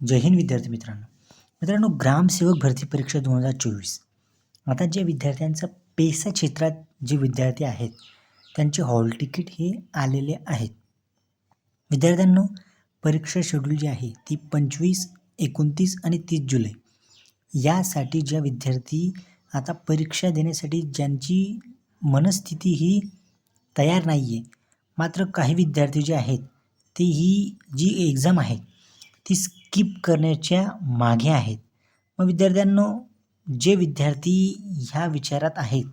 जय हिंद विद्यार्थी मित्रांनो. मित्रांनो ग्रामसेवक भरती परीक्षा दोन हजार चोवीस. आता ज्या विद्यार्थ्यांचं पेसा क्षेत्रात जे विद्यार्थी आहेत त्यांचे हॉल तिकीट हे आलेले आहेत. विद्यार्थ्यांनो परीक्षा शेड्यूल जी आहे ती पंचवीस एकोणतीस आणि तीस जुलै. यासाठी ज्या विद्यार्थी आता परीक्षा देण्यासाठी ज्यांची मनस्थिती ही तयार नाही आहे मात्र काही विद्यार्थी जे आहेत ते ही जी एक्झाम आहे ती स्किप करण्याच्या मागे आहेत. मग विद्यार्थ्यांनो जे विद्यार्थी ह्या विचारात आहेत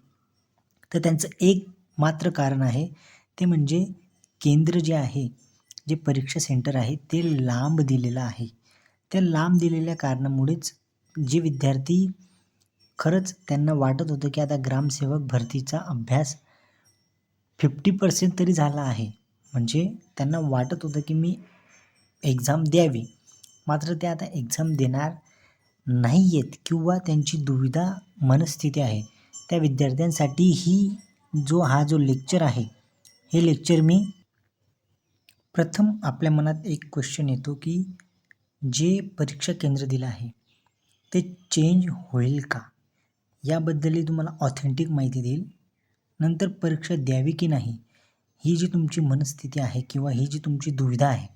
तर त्यांचं एक मात्र कारण आहे ते म्हणजे केंद्र जे आहे जे परीक्षा सेंटर आहे ते लांब दिलेलं आहे. त्या लांब दिलेल्या कारणामुळेच जे विद्यार्थी खरंच त्यांना वाटत होतं की आता ग्रामसेवक भरतीचा अभ्यास फिफ्टी पर्सेंट तरी झाला आहे. म्हणजे त्यांना वाटत होतं की मी एक्झाम द्यावी. मात्र ते आता एक्झाम देणार नाही आहेत किंवा त्यांची दुविधा मनस्थिती आहे. त्या विद्यार्थ्यांसाठी ही जो हा जो लेक्चर आहे हे लेक्चर मी प्रथम आपल्या मनात एक क्वेश्चन येतो की जे परीक्षा केंद्र दिलं आहे ते चेंज होईल का? याबद्दलही तुम्हाला ऑथेंटिक माहिती देईल. नंतर परीक्षा द्यावी की नाही ही जी तुमची मनस्थिती आहे किंवा ही जी तुमची दुविधा आहे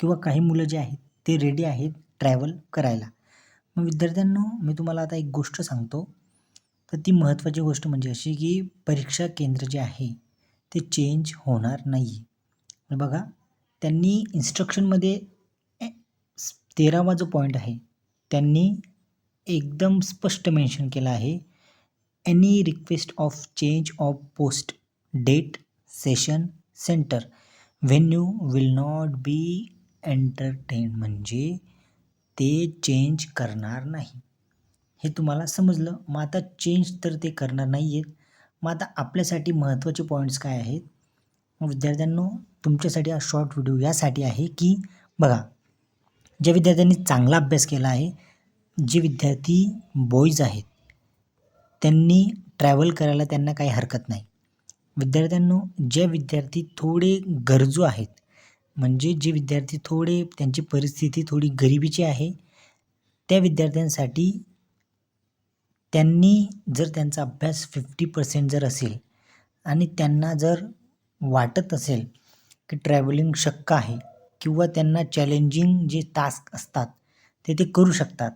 किंवा काही मुलं जे आहेत ते रेडी आहेत ट्रॅव्हल करायला. मग विद्यार्थ्यांनो मी तुम्हाला आता एक गोष्ट सांगतो. तर ती महत्त्वाची गोष्ट म्हणजे अशी की परीक्षा केंद्र जे आहे ते चेंज होणार नाही आहे बघा त्यांनी इन्स्ट्रक्शनमध्ये तेरावा जो पॉईंट आहे त्यांनी एकदम स्पष्ट मेन्शन केलं आहे. Any request of change of post date session centre venue will not be entertain म्हणजे ते चेंज करणार नाही. हे तुम्हाला समजलं? मग आता चेंज तर ते करणार नाही आहेत मग आता आपल्यासाठी महत्त्वाचे पॉईंट्स काय आहेत? विद्यार्थ्यांनो तुमच्यासाठी हा शॉर्ट व्हिडिओ यासाठी आहे की बघा ज्या विद्यार्थ्यांनी चांगला अभ्यास केला आहे जे विद्यार्थी बॉईज आहेत त्यांनी ट्रॅव्हल करायला त्यांना काही हरकत नाही. विद्यार्थ्यांनो जे विद्यार्थी थोडे गरजू आहेत म्हणजे जे विद्यार्थी थोडे त्यांची परिस्थिती थोडी गरिबीची आहे त्या विद्यार्थ्यांसाठी त्यांनी जर त्यांचा अभ्यास फिफ्टी पर्सेंट जर असेल आणि त्यांना जर वाटत असेल की ट्रॅव्हलिंग शक्य आहे किंवा त्यांना चॅलेंजिंग जे टास्क असतात ते ते करू शकतात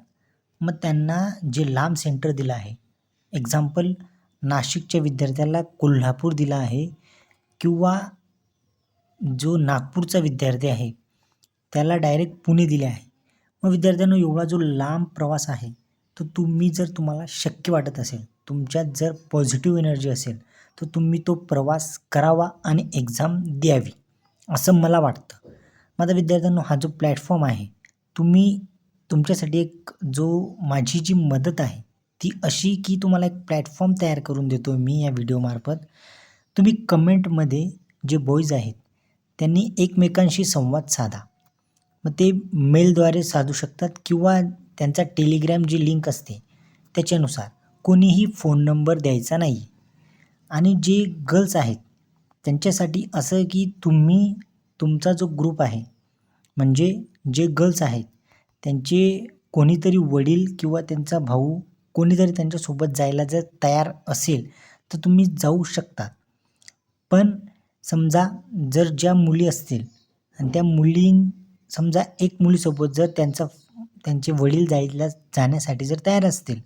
मग त्यांना जे लांब सेंटर दिलं आहे एक्झाम्पल नाशिकच्या विद्यार्थ्याला कोल्हापूर दिला आहे किंवा जो नागपूरचा विद्यार्थी आहे त्याला डायरेक्ट पुणे दिले आहे. मग विद्यार्थ्यांनो एवढा जो लांब प्रवास आहे तो तुम्ही जर तुम्हाला शक्य वाटत असेल तुमच्यात जर पॉझिटिव्ह एनर्जी असेल तर तुम्ही तो प्रवास करावा आणि एक्झाम द्यावी असं मला वाटतं. माझा विद्यार्थ्यांनो हा जो प्लॅटफॉर्म आहे तुम्ही तुमच्यासाठी एक जो माझी जी मदत आहे ती अशी की तुम्हाला एक प्लॅटफॉर्म तयार करून देतो मी या व्हिडिओमार्फत तुम्ही कमेंटमध्ये जे बॉईज आहेत त्यांनी एकमेकांशी संवाद साधा. मग ते मेलद्वारे साधू शकतात किंवा त्यांचा टेलिग्रॅम जी लिंक असते त्याच्यानुसार कोणीही फोन नंबर द्यायचा नाही. आणि जे गर्ल्स आहेत त्यांच्यासाठी असं की तुम्ही तुमचा जो ग्रुप आहे म्हणजे जे गर्ल्स आहेत त्यांचे कोणीतरी वडील किंवा त्यांचा भाऊ कोणीतरी त्यांच्यासोबत जायला जर तयार असेल तर तुम्ही जाऊ शकता. पण समजा जर ज्या मुली असतील आणि त्या मुली समजा एक मुलीसोबत जर त्यांचा त्यांचे वडील जायला जाण्यासाठी जर तयार असतील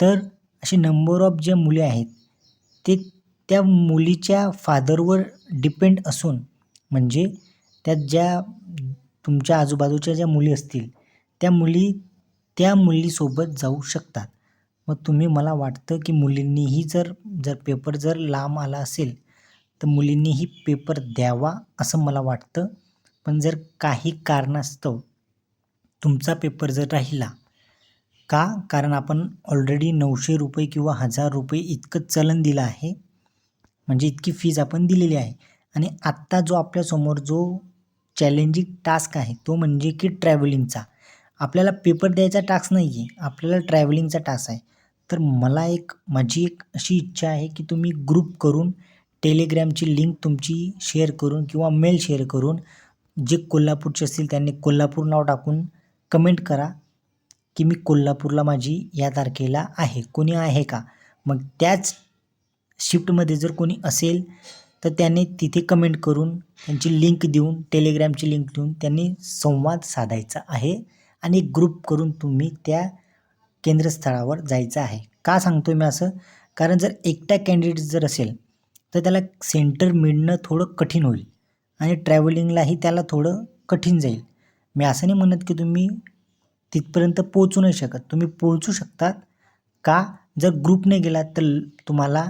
तर असे नंबर ऑफ ज्या मुली आहेत ते त्या मुलीच्या फादरवर डिपेंड असून म्हणजे त्यात ज्या तुमच्या आजूबाजूच्या ज्या मुली असतील त्या मुली त्या मुलीसोबत जाऊ शकतात. मग तुम्ही मला वाटतं की मुलींनीही जर जर पेपर जर लांब आला असेल तर मुलींनीही पेपर द्यावा असं मला वाटतं. पण जर काही कारणास्तव तुमचा पेपर जर राहिला का? कारण आपण ऑलरेडी नऊशे रुपये किंवा हजार रुपये इतकं चलन दिलं आहे. म्हणजे इतकी फीज आपण दिलेली आहे. आणि आत्ता जो आपल्यासमोर जो चॅलेंजिंग टास्क आहे तो म्हणजे की ट्रॅव्हलिंगचा आपल्याला पेपर द्यायचा टास्क नाही आहे आपल्याला ट्रॅव्हलिंगचा टास्क आहे. तर मला एक माझी एक अशी इच्छा आहे की तुम्ही ग्रुप करून टेलिग्रॅमची लिंक तुमची शेअर करून किंवा मेल शेअर करून जे कोल्हापूरचे असतील त्यांनी कोल्हापूर नाव टाकून कमेंट करा की मी कोल्हापूरला माझी या तारखेला आहे. कोणी आहे का? मग त्याच शिफ्टमध्ये जर कोणी असेल तर त्यांनी तिथे कमेंट करून त्यांची लिंक देऊन टेलिग्रामची लिंक देऊन त्यांनी संवाद साधायचा आहे आणि ग्रुप करून तुम्ही त्या केंद्रस्थळावर जायचं आहे. का सांगतो मी असं? कारण जर एकटा कॅन्डिडेट जर असेल तर त्याला सेंटर मिळणं थोडं कठीण होईल. आणि ट्रॅव्हलिंगलाही त्याला थोडं कठीण जाईल. मी असं नाही म्हणत की तुम्ही तिथपर्यंत पोहोचू नाही शकत. तुम्ही पोहोचू शकतात. का? जर ग्रुपने गेलात तर तुम्हाला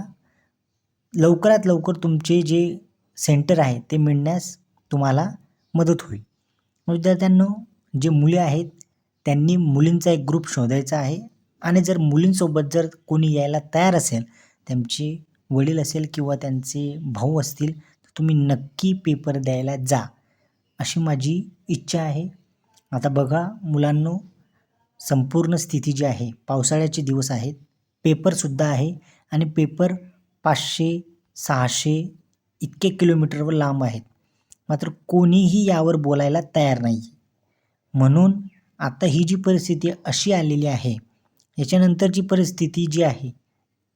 लवकरात लवकर तुमचे जे सेंटर आहे ते मिळण्यास तुम्हाला मदत होईल. विद्यार्थ्यांनो जे मुले आहेत त्यांनी मुलींचा एक ग्रुप शोधायचा आहे. आणि जर मुलींसोबत जर कोणी यायला तयार असेल त्यांची वडील असेल किंवा त्यांचे भाऊ असतील तर तुम्ही नक्की पेपर द्यायला जा अशी माझी इच्छा आहे. आता बघा मुलांनो संपूर्ण स्थिती जी आहे पावसाळ्याचे दिवस आहेत पेपरसुद्धा आहे आणि पेपर पाचशे सहाशे इतके किलोमीटरवर लांब आहेत. मात्र कोणीही यावर बोलायला तयार नाही म्हणून आता ही जी परिस्थिती अशी आलेली आहे याच्यानंतरची परिस्थिती जी आहे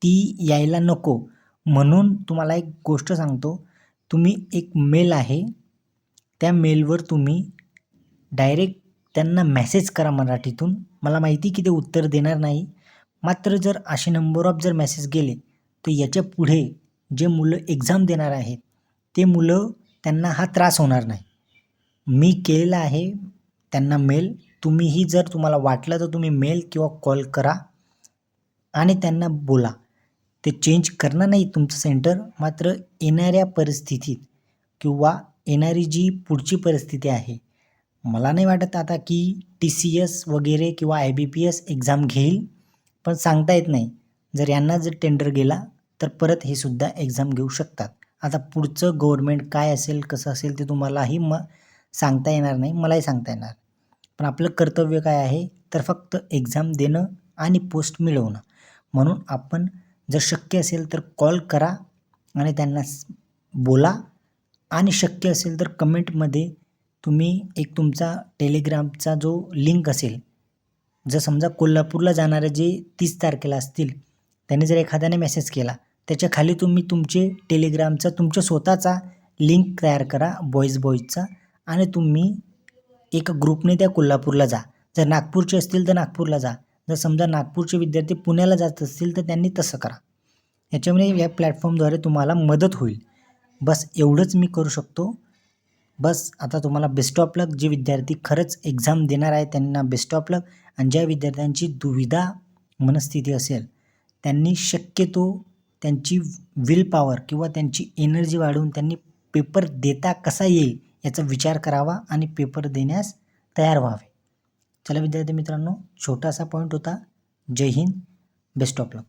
ती यायला नको. म्हणून तुम्हाला एक गोष्ट सांगतो. तुम्ही एक मेल आहे त्या मेलवर तुम्ही डायरेक्ट त्यांना मेसेज करा मराठीतून. मला माहिती की ते उत्तर देणार नाही. मात्र जर असे नंबर ऑफ जर मेसेज गेले तर याच्यापुढे जे मुलं एक्झाम देणार आहेत ते मुलं त्यांना हा त्रास होणार नाही. मी केलेला आहे त्यांना मेल. तुम्हीही जर तुम्हाला वाटलं तर तुम्ही मेल किंवा कॉल करा आणि त्यांना बोला. ते चेंज करणार नाही तुमचं सेंटर मात्र येणाऱ्या परिस्थितीत किंवा येणारी जी पुढची परिस्थिती आहे मला नाही वाटत आता की टी सी एस वगैरे किंवा I B P S exam घेईल पण सांगता येत नाही. जर यांना जर टेंडर गेला तर परत हे सुद्धा एक्झाम घेऊ शकतात. आता पुढचं गव्हर्मेंट काय असेल कसं असेल ते तुम्हालाही म सांगता येणार नाही मलाही सांगता येणार. पण आपलं कर्तव्य काय आहे तर फक्त एक्झाम देणं आणि पोस्ट मिळवणं. म्हणून आपण जर शक्य असेल तर कॉल करा आणि त्यांना बोला. आणि शक्य असेल तर कमेंटमध्ये तुम्ही एक तुमचा टेलिग्रामचा जो लिंक असेल जर समजा कोल्हापूरला जाणारे जे तीस तारखेला असतील त्याने जर एखाद्याने मेसेज केला त्याच्याखाली तुम्ही तुमचे टेलिग्रामचा तुमच्या स्वतःचा लिंक तयार करा बॉईज बॉईजचा आणि तुम्ही एक ग्रुपने त्या कोल्हापूरला जा. जर नागपूरचे असतील तर नागपूरला जा. जर समजा नागपूरचे विद्यार्थी पुण्याला जात असतील तर त्यांनी तसं करा. याच्यामुळे या प्लॅटफॉर्मद्वारे तुम्हाला मदत होईल. बस एवढंच मी करू शकतो. बस आता तुम्हाला बेस्ट ऑफ लक जे विद्यार्थी खरंच एक्झाम देणार आहे त्यांना बेस्ट ऑफ लक आणि ज्या विद्यार्थ्यांची दुविधा मनस्थिती असेल त्यांनी शक्यतो त्यांची विल पॉवर किंवा त्यांची एनर्जी वाढवून त्यांनी पेपर देता कसा येईल याचा विचार करावा आणि पेपर देण्यास तयार व्हावे. चला विद्यार्थी मित्रांनो छोटासा पॉईंट होता. Jai Hind. Best of luck